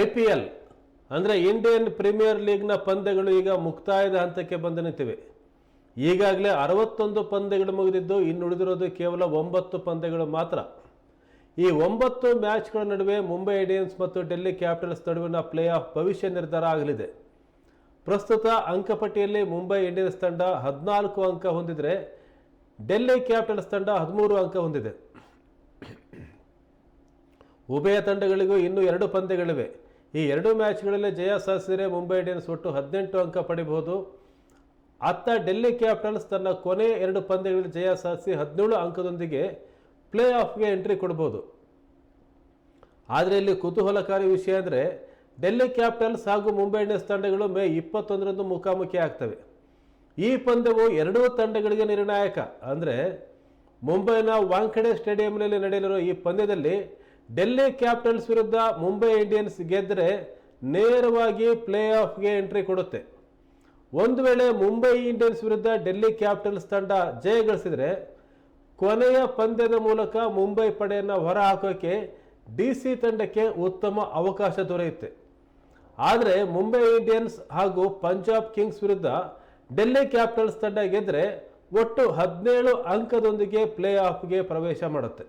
I P L, ಅಂದರೆ Indian premier ಲೀಗ್ನ ಪಂದ್ಯಗಳು ಈಗ ಮುಕ್ತಾಯದ ಹಂತಕ್ಕೆ ಬಂದು ನಿಂತಿವೆ ಈಗಾಗಲೇ ಅರವತ್ತೊಂದು ಪಂದ್ಯಗಳು ಮುಗಿದಿದ್ದು, ಇನ್ನು ಉಳಿದಿರೋದು ಕೇವಲ ಒಂಬತ್ತು ಪಂದ್ಯಗಳು ಮಾತ್ರ. ಈ ಒಂಬತ್ತು ಮ್ಯಾಚ್ಗಳ ನಡುವೆ ಮುಂಬೈ ಇಂಡಿಯನ್ಸ್ ಮತ್ತು ಡೆಲ್ಲಿ ಕ್ಯಾಪಿಟಲ್ಸ್ ನಡುವಿನ ಪ್ಲೇ ಆಫ್ ಭವಿಷ್ಯ ನಿರ್ಧಾರ ಆಗಲಿದೆ. ಪ್ರಸ್ತುತ ಅಂಕಪಟ್ಟಿಯಲ್ಲಿ ಮುಂಬೈ ಇಂಡಿಯನ್ಸ್ ತಂಡ ಹದಿನಾಲ್ಕು ಅಂಕ ಹೊಂದಿದರೆ, ಡೆಲ್ಲಿ ಕ್ಯಾಪಿಟಲ್ಸ್ ತಂಡ ಹದಿಮೂರು ಅಂಕ ಹೊಂದಿದೆ. ಉಭಯ ತಂಡಗಳಿಗೂ ಇನ್ನೂ ಎರಡು ಪಂದ್ಯಗಳಿವೆ. ಈ ಎರಡು ಮ್ಯಾಚ್ಗಳಲ್ಲಿ ಜಯ ಸಾಧಿಸಿದರೆ ಮುಂಬೈ ಇಂಡಿಯನ್ಸ್ ಒಟ್ಟು ಹದಿನೆಂಟು ಅಂಕ ಪಡಿಬಹುದು. ಅತ್ತ ಡೆಲ್ಲಿ ಕ್ಯಾಪಿಟಲ್ಸ್ ತನ್ನ ಕೊನೆ ಎರಡು ಪಂದ್ಯಗಳಲ್ಲಿ ಜಯ ಸಾಧಿಸಿ ಹದಿನೇಳು ಅಂಕದೊಂದಿಗೆ ಪ್ಲೇ ಆಫ್ಗೆ ಎಂಟ್ರಿ ಕೊಡ್ಬೋದು ಆದರೆ ಇಲ್ಲಿ ಕುತೂಹಲಕಾರಿ ವಿಷಯ ಅಂದರೆ ಡೆಲ್ಲಿ ಕ್ಯಾಪಿಟಲ್ಸ್ ಹಾಗೂ ಮುಂಬೈ ಇಂಡಿಯನ್ಸ್ ತಂಡಗಳು ಮೇ ಇಪ್ಪತ್ತೊಂದರಂದು ಮುಖಾಮುಖಿ ಆಗ್ತವೆ. ಈ ಪಂದ್ಯವು ಎರಡೂ ತಂಡಗಳಿಗೆ ನಿರ್ಣಾಯಕ. ಅಂದರೆ ಮುಂಬೈನ ವಾಂಖಡೆ ಸ್ಟೇಡಿಯಂನಲ್ಲಿ ನಡೆಯಲಿರುವ ಈ ಪಂದ್ಯದಲ್ಲಿ ಡೆಲ್ಲಿ ಕ್ಯಾಪಿಟಲ್ಸ್ ವಿರುದ್ಧ ಮುಂಬೈ ಇಂಡಿಯನ್ಸ್ ಗೆದ್ದರೆ ನೇರವಾಗಿ ಪ್ಲೇ ಆಫ್ಗೆ ಎಂಟ್ರಿ ಕೊಡುತ್ತೆ. ಒಂದು ವೇಳೆ ಮುಂಬೈ ಇಂಡಿಯನ್ಸ್ ವಿರುದ್ಧ ಡೆಲ್ಲಿ ಕ್ಯಾಪಿಟಲ್ಸ್ ತಂಡ ಜಯ ಗಳಿಸಿದರೆ ಕೊನೆಯ ಪಂದ್ಯದ ಮೂಲಕ ಮುಂಬೈ ಪಡೆಯನ್ನು ಹೊರ ಹಾಕೋಕೆ ಡಿ ಸಿ ತಂಡಕ್ಕೆ ಉತ್ತಮ ಅವಕಾಶ ದೊರೆಯುತ್ತೆ. ಆದರೆ ಮುಂಬೈ ಇಂಡಿಯನ್ಸ್ ಹಾಗೂ ಪಂಜಾಬ್ ಕಿಂಗ್ಸ್ ವಿರುದ್ಧ ಡೆಲ್ಲಿ ಕ್ಯಾಪಿಟಲ್ಸ್ ತಂಡ ಗೆದ್ದರೆ ಒಟ್ಟು ಹದಿನೇಳು ಅಂಕದೊಂದಿಗೆ ಪ್ಲೇ ಆಫ್ಗೆ ಪ್ರವೇಶ ಮಾಡುತ್ತೆ.